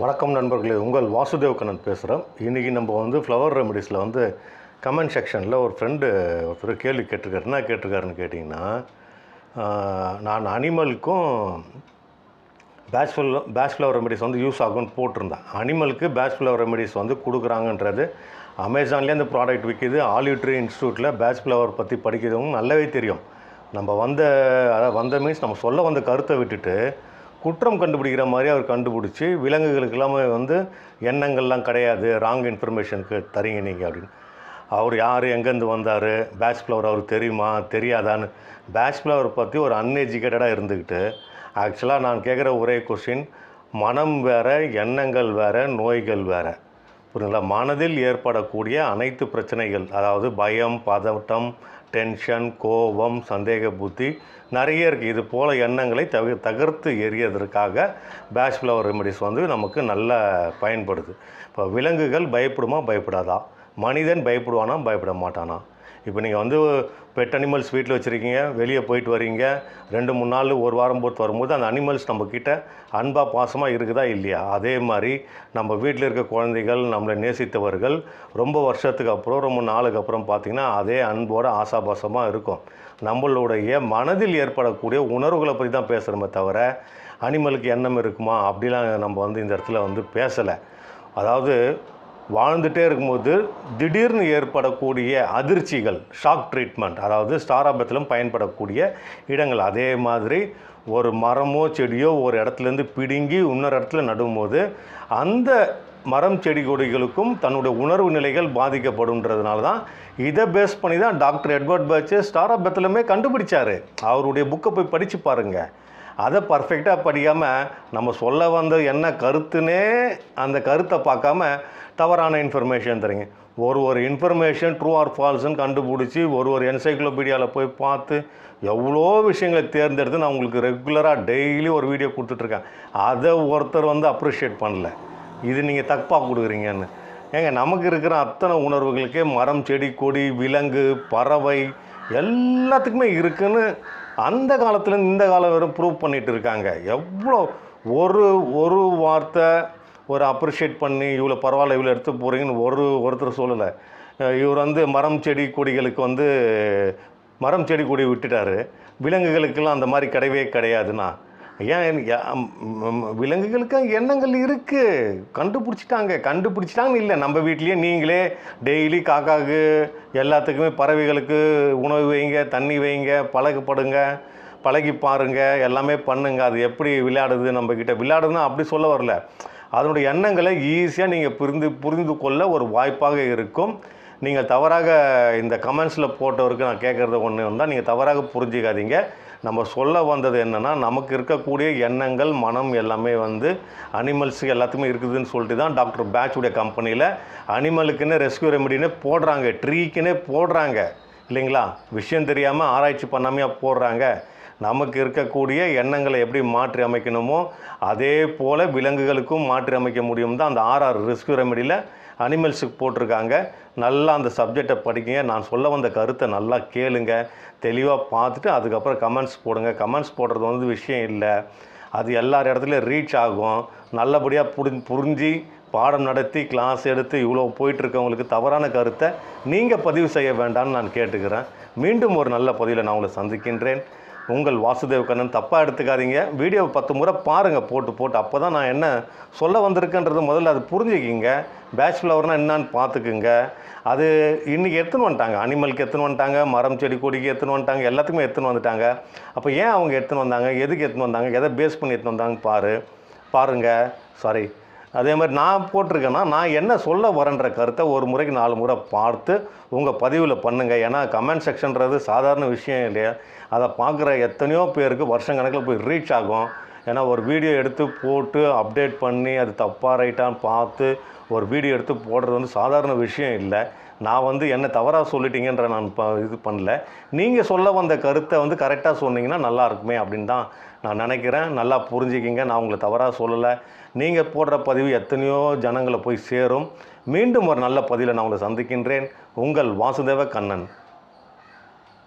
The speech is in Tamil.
வணக்கம் நண்பர்களே உங்கள் வாசுதேவ் கண்ணன் பேசுகிறேன் இன்றைக்கி நம்ம வந்து ஃப்ளவர் ரெமடிஸில் வந்து கமெண்ட் செக்ஷனில் ஒரு ஃப்ரெண்டு ஒருத்தர் கேள்வி கேட்டிருக்காரு. என்ன கேட்டிருக்காருன்னு கேட்டிங்கன்னா நான் அனிமலுக்கும் பேட்ச் ஃபில் ரெமடிஸ் வந்து யூஸ் ஆகும்னு போட்டிருந்தேன். அனிமலுக்கு பேட்ச் ஃப்ளவர் ரெமடிஸ் வந்து கொடுக்குறாங்கன்றது அமேசான்லேயே அந்த ப்ராடக்ட் விற்கிது ஆலிவ் இன்ஸ்டியூட்டில் பேட்ச் ஃப்ளவர் பற்றி படிக்கிறவங்க நல்லாவே தெரியும். நம்ம வந்த அதாவது வந்த மீன்ஸ் நம்ம சொல்ல வந்த கருத்தை விட்டுட்டு குற்றம் கண்டுபிடிக்கிற மாதிரி அவர் கண்டுபிடிச்சி விலங்குகளுக்கு எல்லாமே வந்து எண்ணங்கள்லாம் கிடையாது ராங் இன்ஃபர்மேஷனுக்கு தரீங்க நீங்கள் அப்படின்னு. அவர் யார் எங்கேருந்து வந்தார் பேட்ச் ஃப்ளவர் அவர் தெரியுமா தெரியாதான்னு. பேட்ச் ஃப்ளவர் பற்றி ஒரு அன்எஜுகேட்டடாக இருந்துக்கிட்டு ஆக்சுவலாக நான் கேட்குற ஒரே கொஷின் மனம் வேறு எண்ணங்கள் வேறு நோய்கள் வேற. புரியுங்களா மனதில் ஏற்படக்கூடிய அனைத்து பிரச்சனைகள் அதாவது பயம் பதட்டம் டென்ஷன் கோபம் சந்தேக புத்தி நிறைய இருக்குது இது போல் எண்ணங்களை தவி தகர்த்து எறியதற்காக பேஷ் ஃப்ளவர் ரெமெடிஸ் வந்து நமக்கு நல்ல பயன்படுது. இப்போ விலங்குகள் பயப்படுமா? பயப்படாதா? மனிதன் பயப்படுவானா? பயப்பட மாட்டானா? இப்போ நீங்கள் வந்து பெட் அனிமல்ஸ் வீட்டில் வச்சுருக்கீங்க வெளியே போயிட்டு வரீங்க ரெண்டு மூணு நாள் ஒரு வாரம் பொறுத்து வரும்போது அந்த அனிமல்ஸ் நம்மக்கிட்ட அன்பாக பாசமாக இருக்குதா இல்லையா? அதே மாதிரி நம்ம வீட்டில் இருக்க குழந்தைகள் நம்மளை நேசித்தவர்கள் ரொம்ப வருஷத்துக்கு அப்புறம் ரொம்ப நாளுக்கு அப்புறம் பார்த்திங்கன்னா அதே அன்போட ஆசாபாசமாக இருக்கும். நம்மளுடைய மனதில் ஏற்படக்கூடிய உணர்வுகளை பற்றி தான் பேசுகிறோமே தவிர அனிமலுக்கு எண்ணம் இருக்குமா? அப்படிலாம் நம்ம வந்து இந்த இடத்துல வந்து பேசலை. அதாவது வாழ்ந்துட்டே இருக்கும்போது திடீர்னு ஏற்படக்கூடிய அதிர்ச்சிகள் ஷாக் ட்ரீட்மெண்ட் அதாவது ஸ்டாராபத்திலும் பயன்படக்கூடிய இடங்கள். அதே மாதிரி ஒரு மரமோ செடியோ ஒரு இடத்துலேருந்து பிடுங்கி இன்னொரு இடத்துல நடும்போது அந்த மரம் செடி கொடிகளுக்கும் தன்னுடைய உணர்வு நிலைகள் பாதிக்கப்படுன்றதுனால தான் இதை பேஸ் பண்ணி தான் டாக்டர் எட்வர்ட் பர்ச்சு ஸ்டாராபத்திலுமே கண்டுபிடிச்சார். அவருடைய புக்கை போய் படித்து பாருங்கள் அதை பர்ஃபெக்டாக படிக்காமல் நம்ம சொல்ல வந்த என்ன கருத்துனே அந்த கருத்தை பார்க்காம தவறான இன்ஃபர்மேஷன் தரீங்க ஒரு ஒரு இன்ஃபர்மேஷன் ட்ரூ ஆர் ஃபால்ஸ்னு கண்டுபிடிச்சி ஒரு ஒரு என்சைக்ளோபீடியாவில் போய் பார்த்து எவ்வளோ விஷயங்களை தேர்ந்தெடுத்து நான் உங்களுக்கு ரெகுலராக டெய்லி ஒரு வீடியோ கொடுத்துட்ருக்கேன். அதை ஒருத்தர் வந்து அப்ரிஷியேட் பண்ணல. இது நீங்கள் தப்பாக கொடுக்குறீங்கன்னு. ஏங்க நமக்கு இருக்கிற அத்தனை உணர்வுகளுக்கே மரம் செடி கொடி விலங்கு பறவை எல்லாத்துக்குமே இருக்குன்னு அந்த காலத்துலேருந்து இந்த காலம் வரை ப்ரூவ் பண்ணிட்டு இருக்காங்க. எவ்வளோ ஒரு ஒரு வார்த்தை ஒரு அப்ரிஷியேட் பண்ணி இவ்வளோ பரவாயில்ல இவ்வளோ எடுத்து போகிறீங்கன்னு ஒரு ஒருத்தர் சொல்லலை. இவர் வந்து மரம் செடி கொடிகளுக்கு வந்து மரம் செடி கொடி விட்டுட்டாரு. விலங்குகளுக்கெல்லாம் அந்த மாதிரி கிடையவே கிடையாதுண்ணா. ஏன் விலங்குகளுக்கு எண்ணங்கள் இருக்குது கண்டுபிடிச்சிட்டாங்க. கண்டுபிடிச்சிட்டாங்கன்னு இல்லை. நம்ம வீட்லேயே நீங்களே டெய்லி காக்காவுக்கு எல்லாத்துக்குமே பறவைகளுக்கு உணவு வைங்க தண்ணி வைங்க பழகப்படுங்க பழகி பாருங்க எல்லாமே பண்ணுங்க. அது எப்படி விளையாடுது நம்மக்கிட்ட விளையாடுதுன்னா அப்படி சொல்ல வரல. அதனுடைய எண்ணங்களை ஈஸியாக நீங்கள் புரிந்து புரிந்து கொள்ள ஒரு வாய்ப்பாக இருக்கும். நீங்கள் தவறாக இந்த கமெண்ட்ஸில் போட்டவருக்கு நான் கேட்குறது ஒன்று வந்தால் நீங்கள் தவறாக புரிஞ்சிக்காதீங்க. நம்ம சொல்ல வந்தது என்னென்னா நமக்கு இருக்கக்கூடிய எண்ணங்கள் மனம் எல்லாமே வந்து அனிமல்ஸுக்கு எல்லாத்துக்குமே இருக்குதுன்னு சொல்லிட்டு தான் டாக்டர் பேட்சுடைய கம்பெனியில் அனிமலுக்குன்னு ரெஸ்கியூ ரெமெடின்னு போடுறாங்க ட்ரீக்குன்னே போடுறாங்க. இல்லைங்களா? விஷயம் தெரியாமல் ஆராய்ச்சி பண்ணாமையாக போடுறாங்க. நமக்கு இருக்கக்கூடிய எண்ணங்களை எப்படி மாற்றி அமைக்கணுமோ அதே போல் விலங்குகளுக்கும் மாற்றி அமைக்க முடியும் தான் அந்த ஆர்ஆர் ரிஸ்க் ரெமெடியில் அனிமல்ஸுக்கு போட்டிருக்காங்க. நல்லா அந்த சப்ஜெக்டை படிக்கங்க. நான் சொல்ல வந்த கருத்தை நல்லா கேளுங்க. தெளிவாக பார்த்துட்டு அதுக்கப்புறம் கமெண்ட்ஸ் போடுங்க. கமெண்ட்ஸ் போடுறது வந்து விஷயம் இல்லை. அது எல்லார் இடத்துலையும் ரீச் ஆகும். நல்லபடியாக புரி புரிஞ்சு பாடம் நடத்தி கிளாஸ் எடுத்து இவ்வளோ போயிட்டுருக்கவங்களுக்கு தவறான கருத்தை நீங்கள் பதிவு செய்ய வேண்டாம்னு நான் கேட்டுக்கிறேன். மீண்டும் ஒரு நல்ல பதிவில் நான் உங்களை சந்திக்கின்றேன். உங்கள் வாசுதேவ் கண்ணன் தப்பாக எடுத்துக்காதீங்க. வீடியோவை பத்து முறை பாருங்கள் போட்டு போட்டு. அப்போ தான் நான் என்ன சொல்ல வந்திருக்கேன்றது முதல்ல அது புரிஞ்சுக்கிங்க. பேட்ச் ஃப்ளவர்னால் என்னான்னு பார்த்துக்குங்க. அது இன்றைக்கி எடுத்துன்னு வந்துட்டாங்க. அனிமலுக்கு எடுத்துன்னு வந்துட்டாங்க. மரம் செடி கொடிக்கு எடுத்துன்னு வந்துட்டாங்க. எல்லாத்துக்குமே எடுத்துன்னு வந்துட்டாங்க. அப்போ ஏன் அவங்க எடுத்துன்னு வந்தாங்க? எதுக்கு எடுத்துன்னு வந்தாங்க? எதை பேஸ் பண்ணி எடுத்துன்னு வந்தாங்க பாரு. பாருங்கள் சாரி அதே மாதிரி நான் போட்டிருக்கேன்னா நான் என்ன சொல்ல வரேன்ற கருத்தை ஒரு முறைக்கு நாலு முறை பார்த்து உங்கள் பதிவில் பண்ணுங்கள் ஏன்னா கமெண்ட் செக்ஷன்றது சாதாரண விஷயம் இல்லையா? அதை பார்க்குற எத்தனையோ பேருக்கு வருஷம் கணக்கில் போய் ரீச் ஆகும். ஏன்னா ஒரு வீடியோ எடுத்து போட்டு அப்டேட் பண்ணி அது தப்பாக ரைட்டான்னு பார்த்து ஒரு வீடியோ எடுத்து போடுறது வந்து சாதாரண விஷயம் இல்லை. நான் வந்து என்ன தவறாக சொல்லிட்டீங்கன்ற நான் ப இது பண்ணல. நீங்கள் சொல்ல வந்த கருத்தை வந்து கரெக்டாக சொன்னீங்கன்னா நல்லா இருக்குமே அப்படின்னு தான் நான் நினைக்கிறேன். நல்லா புரிஞ்சுக்கிங்க. நான் உங்களை தவறாக சொல்லலை. நீங்கள் போடுற பதிவு எத்தனையோ ஜனங்களை போய் சேரும். மீண்டும் ஒரு நல்ல பதிவில் நான் உங்களை சந்திக்கின்றேன். உங்கள் வாசுதேவ கண்ணன்.